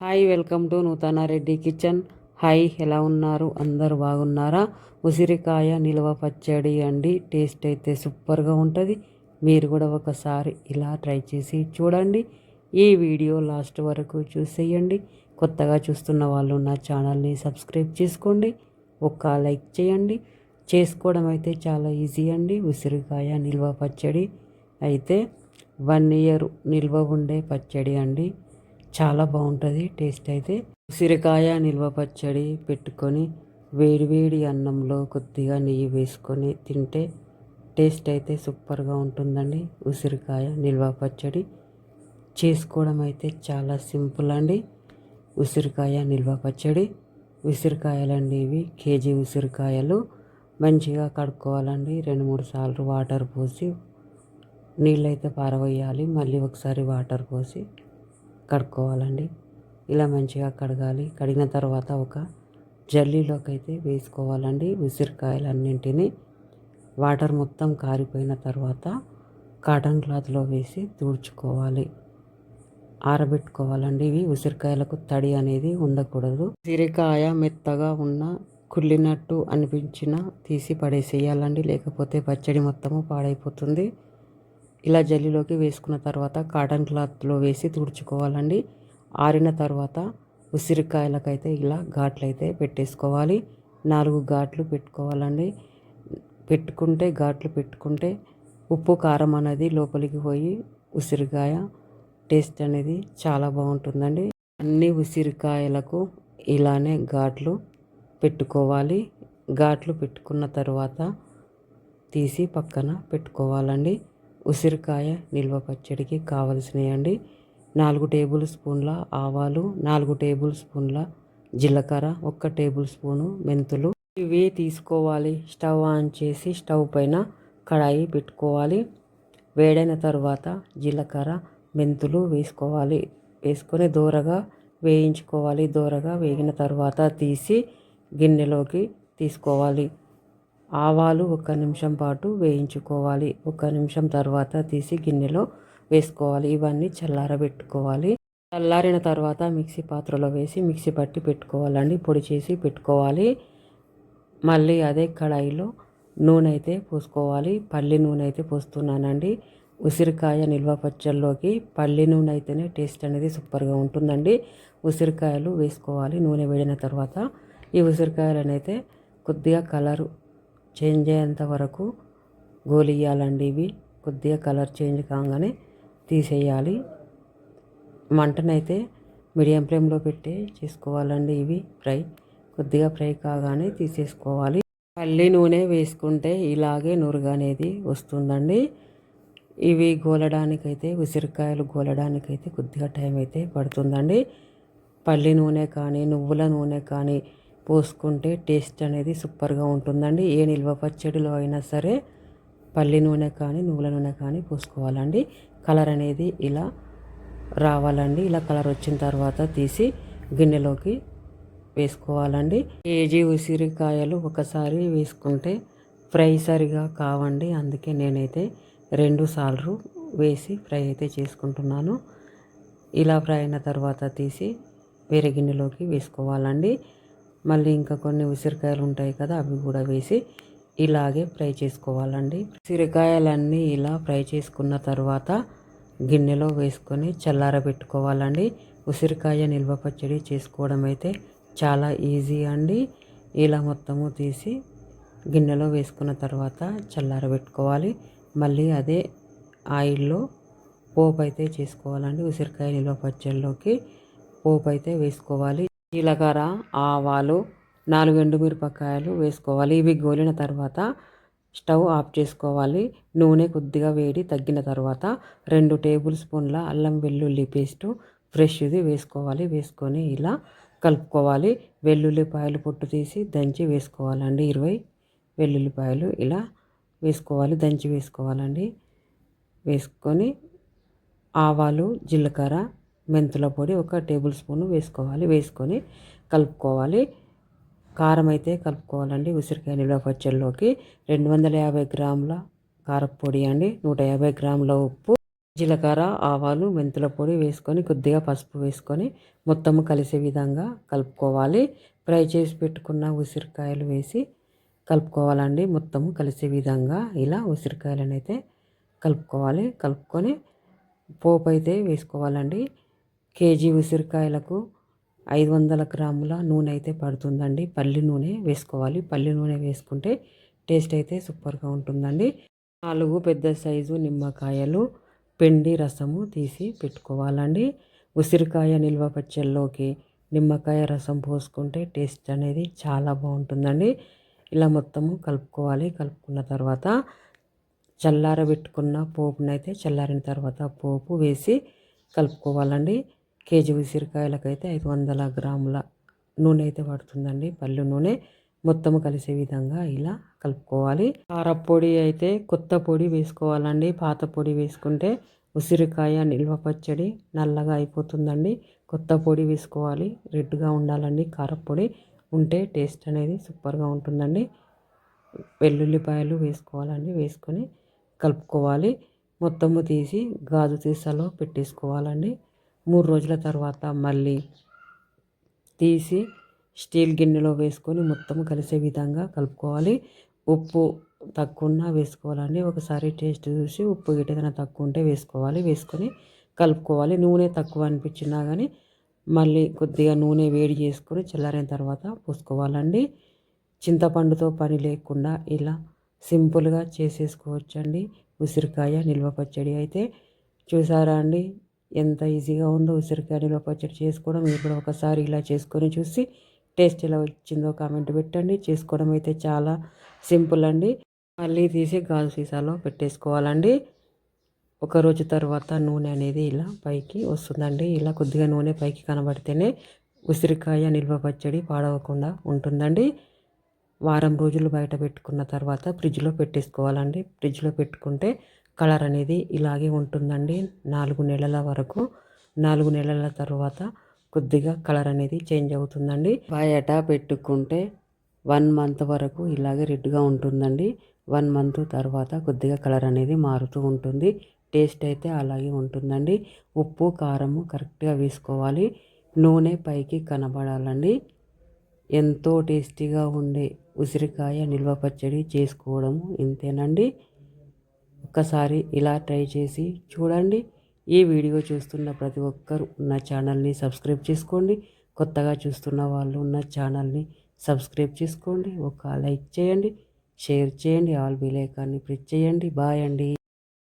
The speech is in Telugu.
హాయ్ వెల్కమ్ టు నూతన రెడ్డి కిచెన్. హాయ్ ఎలా ఉన్నారు? అందరు బాగున్నారా? ఉసిరికాయ నిల్వ పచ్చడి అండి. టేస్ట్ అయితే సూపర్గా ఉంటుంది. మీరు కూడా ఒకసారి ఇలా ట్రై చేసి చూడండి. ఈ వీడియో లాస్ట్ వరకు చూసేయండి. కొత్తగా చూస్తున్న వాళ్ళు నా ఛానల్ని సబ్స్క్రైబ్ చేసుకోండి. ఒక లైక్ చేయండి. చేసుకోవడం అయితే చాలా ఈజీ అండి. ఉసిరికాయ నిల్వ పచ్చడి. అయితే వన్ ఇయర్ నిల్వ ఉండే పచ్చడి అండి. చాలా బాగుంటుంది టేస్ట్ అయితే. ఉసిరికాయ నిల్వ పచ్చడి పెట్టుకొని వేడివేడి అన్నంలో కొద్దిగా నెయ్యి వేసుకొని తింటే టేస్ట్ అయితే సూపర్గా ఉంటుందండి. ఉసిరికాయ నిల్వ పచ్చడి చేసుకోవడం అయితే చాలా సింపుల్ అండి. ఉసిరికాయ నిల్వ పచ్చడి ఉసిరికాయలండి ఇవి. కేజీ ఉసిరికాయలు మంచిగా కడుక్కోవాలండి. రెండు మూడు సార్లు వాటర్ పోసి నీళ్ళైతే పారవేయాలి. మళ్ళీ ఒకసారి వాటర్ పోసి కడుక్కోవాలండి. ఇలా మంచిగా కడగాలి. కడిగిన తర్వాత ఒక జల్లీలోకి అయితే వేసుకోవాలండి. ఉసిరికాయలన్నింటినీ వాటర్ మొత్తం కారిపోయిన తర్వాత కాటన్ క్లాత్లో వేసి తుడుచుకోవాలి. ఆరబెట్టుకోవాలండి. ఇవి ఉసిరికాయలకు తడి అనేది ఉండకూడదు. ఉసిరికాయ మెత్తగా ఉన్న కుళ్ళినట్టు అనిపించిన తీసి పడేసేయాలండి. లేకపోతే పచ్చడి మొత్తము పాడైపోతుంది. ఇలా జల్లిలోకి వేసుకున్న తర్వాత కాటన్ క్లాత్లో వేసి తుడుచుకోవాలండి. ఆరిన తర్వాత ఉసిరికాయలకైతే ఇలా ఘాట్లు అయితే పెట్టేసుకోవాలి. నాలుగు ఘాట్లు పెట్టుకోవాలండి. పెట్టుకుంటే ఘాట్లు పెట్టుకుంటే ఉప్పు కారం అనేది లోపలికి పోయి ఉసిరికాయ టేస్ట్ అనేది చాలా బాగుంటుందండి. అన్ని ఉసిరికాయలకు ఇలానే ఘాట్లు పెట్టుకోవాలి. ఘాట్లు పెట్టుకున్న తర్వాత తీసి పక్కన పెట్టుకోవాలండి. ఉసిరికాయ నిల్వ పచ్చడికి కావలసినవి అండి నాలుగు టేబుల్ స్పూన్ల ఆవాలు నాలుగు టేబుల్ స్పూన్ల జీలకర్ర ఒక్క టేబుల్ స్పూను మెంతులు. ఇవి తీసుకోవాలి. స్టవ్ ఆన్ చేసి స్టవ్ పైన కడాయి పెట్టుకోవాలి. వేడైన తర్వాత జీలకర్ర మెంతులు వేసుకోవాలి. వేసుకొని దూరగా వేయించుకోవాలి. దూరగా వేగిన తర్వాత తీసి గిన్నెలోకి తీసుకోవాలి. ఆవాలు ఒక నిమిషం పాటు వేయించుకోవాలి. ఒక నిమిషం తర్వాత తీసి గిన్నెలో వేసుకోవాలి. ఇవన్నీ చల్లారబెట్టుకోవాలి. చల్లారిన తర్వాత మిక్సీ పాత్రలో వేసి మిక్సీ పట్టి పెట్టుకోవాలండి. పొడి చేసి పెట్టుకోవాలి. మళ్ళీ అదే కడాయిలో నూనె అయితే పోసుకోవాలి. పల్లి నూనె అయితే పోస్తున్నానండి. ఉసిరికాయ నిల్వ పచ్చళ్ళలోకి పల్లి నూనె అయితేనే టేస్ట్ అనేది సూపర్గా ఉంటుందండి. ఉసిరికాయలు వేసుకోవాలి నూనె వేడిన తర్వాత. ఈ ఉసిరికాయలనైతే కొద్దిగా కలరు చేంజ్ అయ్యేంత వరకు గోలియాలండి ఇవి. కొద్దిగా కలర్ చేంజ్ కాగానే తీసేయాలి. మంటనైతే మీడియం ఫ్లేమ్లో పెట్టి చేసుకోవాలండి ఇవి ఫ్రై. కొద్దిగా ఫ్రై కాగానే తీసేసుకోవాలి. పల్లి నూనె వేసుకుంటే ఇలాగే నురుగు అనేది వస్తుందండి. ఇవి గోలడానికైతే ఉసిరికాయలు గోలడానికైతే కొద్దిగా టైం అయితే పడుతుందండి. పల్లి నూనె కానీ నువ్వుల నూనె కానీ పోసుకుంటే టేస్ట్ అనేది సూపర్గా ఉంటుందండి. ఏ నిల్వ పచ్చడిలో అయినా సరే పల్లి నూనె కానీ నువ్వుల నూనె కానీ పోసుకోవాలండి. కలర్ అనేది ఇలా రావాలండి. ఇలా కలర్ వచ్చిన తర్వాత తీసి గిన్నెలోకి వేసుకోవాలండి. కేజీ ఉసిరికాయలు ఒకసారి వేసుకుంటే ఫ్రై సరిగా కావండి. అందుకే నేనైతే రెండు సార్లు వేసి ఫ్రై అయితే చేసుకుంటున్నాను. ఇలా ఫ్రై అయిన తర్వాత తీసి వేరే గిన్నెలోకి వేసుకోవాలండి. మళ్ళీ ఇంకా కొన్ని ఉసిరికాయలు ఉంటాయి కదా అవి కూడా వేసి ఇలాగే ఫ్రై చేసుకోవాలండి. ఉసిరికాయలన్నీ ఇలా ఫ్రై చేసుకున్న తర్వాత గిన్నెలో వేసుకొని చల్లారబెట్టుకోవాలండి ఉసిరికాయ నిల్వ పచ్చడి చేసుకోవడం అయితే చాలా ఈజీ అండి. ఇలా మొత్తము తీసి గిన్నెలో వేసుకున్న తర్వాత చల్లారబెట్టుకోవాలి మళ్ళీ అదే ఆయిల్లో పోపు అయితే చేసుకోవాలండి. ఉసిరికాయ నిల్వ పచ్చడిలోకి పోపు అయితే వేసుకోవాలి. జీలకర్ర ఆవాలు నాలుగు ఎండుమిరపకాయలు వేసుకోవాలి. ఇవి గోలిన తర్వాత స్టవ్ ఆఫ్ చేసుకోవాలి. నూనె కొద్దిగా వేడి తగ్గిన తర్వాత రెండు టేబుల్ స్పూన్ల అల్లం వెల్లుల్లి పేస్టు ఫ్రెష్ది వేసుకోవాలి. వేసుకొని ఇలా కలుపుకోవాలి. వెల్లుల్లిపాయలు పొట్టు తీసి దంచి వేసుకోవాలండి. ఇరవై వెల్లుల్లిపాయలు ఇలా వేసుకోవాలి. దంచి వేసుకోవాలండి. వేసుకొని ఆవాలు జీలకర్ర మెంతుల పొడి ఒక టేబుల్ స్పూన్ వేసుకోవాలి. వేసుకొని కలుపుకోవాలి. కారం అయితే కలుపుకోవాలండి. ఉసిరికాయ నిల్వ పచ్చళ్ళలోకి రెండు వందల యాభై గ్రాముల కారపొడి అండి. నూట యాభై గ్రాముల ఉప్పు జీలకర్ర ఆవాలు మెంతుల పొడి వేసుకొని కొద్దిగా పసుపు వేసుకొని మొత్తము కలిసే విధంగా కలుపుకోవాలి. ఫ్రై చేసి పెట్టుకున్న ఉసిరికాయలు వేసి కలుపుకోవాలండి. మొత్తము కలిసే విధంగా ఇలా ఉసిరికాయలను అయితే కలుపుకోవాలి. కలుపుకొని పోపు అయితే వేసుకోవాలండి. కేజీ ఉసిరికాయలకు ఐదు వందల గ్రాముల నూనె అయితే పడుతుందండి. పల్లి నూనె వేసుకోవాలి. పల్లి నూనె వేసుకుంటే టేస్ట్ అయితే సూపర్గా ఉంటుందండి. నాలుగు పెద్ద సైజు నిమ్మకాయలు పిండి రసము తీసి పెట్టుకోవాలండి. ఉసిరికాయ నిల్వ పచ్చళ్ళలోకి నిమ్మకాయ రసం పోసుకుంటే టేస్ట్ అనేది చాలా బాగుంటుందండి. ఇలా మొత్తము కలుపుకోవాలి. కలుపుకున్న తర్వాత చల్లారబెట్టుకున్న పోపునైతే చల్లారిన తర్వాత పోపు వేసి కలుపుకోవాలండి. కేజీ ఉసిరికాయలకైతే ఐదు వందల గ్రాముల నూనె అయితే పడుతుందండి. పళ్ళు నూనె మొత్తం కలిసే విధంగా ఇలా కలుపుకోవాలి. కారపొడి అయితే కొత్త పొడి వేసుకోవాలండి. పాత పొడి వేసుకుంటే ఉసిరికాయ నిల్వ పచ్చడి నల్లగా అయిపోతుందండి. కొత్త పొడి వేసుకోవాలి. రెడ్గా ఉండాలండి. కారపొడి ఉంటే టేస్ట్ అనేది సూపర్గా ఉంటుందండి. వెల్లుల్లిపాయలు వేసుకోవాలండి. వేసుకొని కలుపుకోవాలి. మొత్తము తీసి గాజు సీసాలో పెట్టేసుకోవాలండి. మూడు రోజుల తర్వాత మళ్ళీ తీసి స్టీల్ గిన్నెలో వేసుకొని మొత్తం కలిసే విధంగా కలుపుకోవాలి. ఉప్పు తక్కువ వేసుకోవాలండి. ఒకసారి టేస్ట్ చూసి ఉప్పు గిట్ట ఏదైనా తక్కువ ఉంటే వేసుకోవాలి. వేసుకొని కలుపుకోవాలి. నూనె తక్కువ అనిపించినా కానీ మళ్ళీ కొద్దిగా నూనె వేడి చేసుకొని చల్లారిన తర్వాత పోసుకోవాలండి. చింతపండుతో పని లేకుండా ఇలా సింపుల్గా చేసేసుకోవచ్చండి. ఉసిరికాయ నిల్వ పచ్చడి అయితే చూసారా అండి? ఎంత ఈజీగా ఉందో ఉసిరికాయ నిల్వ పచ్చడి చేసుకోవడం మీరు కూడా ఒకసారి ఇలా చేసుకొని చూసి టేస్ట్ ఎలా వచ్చిందో కామెంట్ పెట్టండి. చేసుకోవడం అయితే చాలా సింపుల్ అండి. మళ్ళీ తీసి గాజు సీసాలో పెట్టేసుకోవాలండి. ఒక రోజు తర్వాత నూనె అనేది ఇలా పైకి వస్తుందండి. ఇలా కొద్దిగా నూనె పైకి కనబడితేనే ఉసిరికాయ నిల్వ పచ్చడి పాడవకుండా ఉంటుందండి. వారం రోజులు బయట పెట్టుకున్న తర్వాత ఫ్రిడ్జ్లో పెట్టేసుకోవాలండి. ఫ్రిడ్జ్లో పెట్టుకుంటే కలర్ అనేది ఇలాగే ఉంటుందండి. నాలుగు నెలల వరకు నాలుగు నెలల తర్వాత కొద్దిగా కలర్ అనేది చేంజ్ అవుతుందండి. బయట పెట్టుకుంటే వన్ మంత్ వరకు ఇలాగే రెడ్గా ఉంటుందండి. వన్ మంత్ తర్వాత కొద్దిగా కలర్ అనేది మారుతూ ఉంటుంది. టేస్ట్ అయితే అలాగే ఉంటుందండి. ఉప్పు కారము కరెక్ట్గా వేసుకోవాలి. నూనె పైకి కనబడాలండి. ఎంతో టేస్టీగా ఉండే ఉసిరికాయ నిల్వ పచ్చడి చేసుకోవడము ఇంతేనండి. ఒక్కసారి ఇలా ట్రై చేసి చూడండి. ఈ వీడియో చూస్తున్న ప్రతి ఒక్కరు నా ఛానల్ని సబ్స్క్రైబ్ చేసుకోండి. కొత్తగా చూస్తున్న వాళ్ళు ఉన్న ఛానల్ని సబ్స్క్రైబ్ చేసుకోండి. ఒక లైక్ చేయండి. షేర్ చేయండి. ఆల్ బిలేకాన్ని ప్రెస్ చేయండి. బాయ్ అండి.